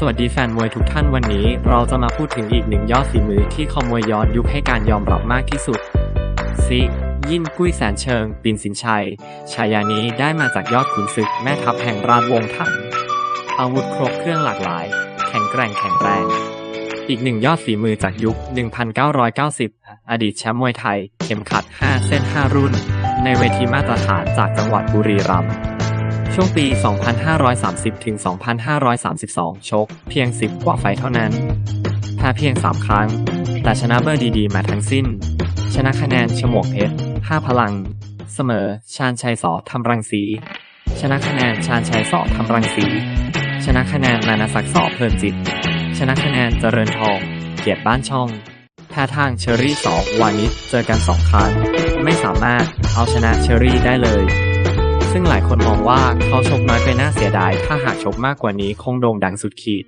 สวัสดีแฟนมวยทุกท่านวันนี้ เราจะมาพูดถึงอีกหนึ่งยอดฝีมือที่คอมวยย้อนยุคให้การยอมรับมากที่สุดซิยินกุ้ยแสนเชิง ปินสินชัย ฉายานี้ได้มาจากยอดขุนศึกแม่ทัพแห่งราชวงศ์ถังอาวุธครบเครื่องหลากหลาย แข็งแกร่งแข็งแรง อีกหนึ่งยอดฝีมือจากยุค 1990 อดีตแชมป์มวยไทย เข็มขัด 5 เส้น 5 รุ่น ในเวทีมาตรฐานจากจังหวัดบุรีรัมย์ ช่วงปี 2530 ถึง 2532 ชก เพียง 10 กว่าไฟเท่านั้นแพ้เพียง 3 ครั้ง แต่ชนะเบอร์ดีๆ มาทั้งสิ้น ชนะคะแนนฉมวกเพชร 5 พลัง เสมอ ชาญชัยสอทำรังสี ชนะคะแนนชาญชัยสอทำรังสี ชนะคะแนนนานาศักดิ์สอเพลินจิต ชนะคะแนนเจริญทอง เกียรติบ้านช่องแพ้ทางเชอรี่สองวานิชเจอกันสองครั้ง ไม่สามารถเอาชนะเชอรี่ได้เลย ซึ่งหลายคนมองว่าเขาชกน้อยไปน่าเสียดาย ถ้าหากชกมากกว่านี้คงโด่งดังสุดขีด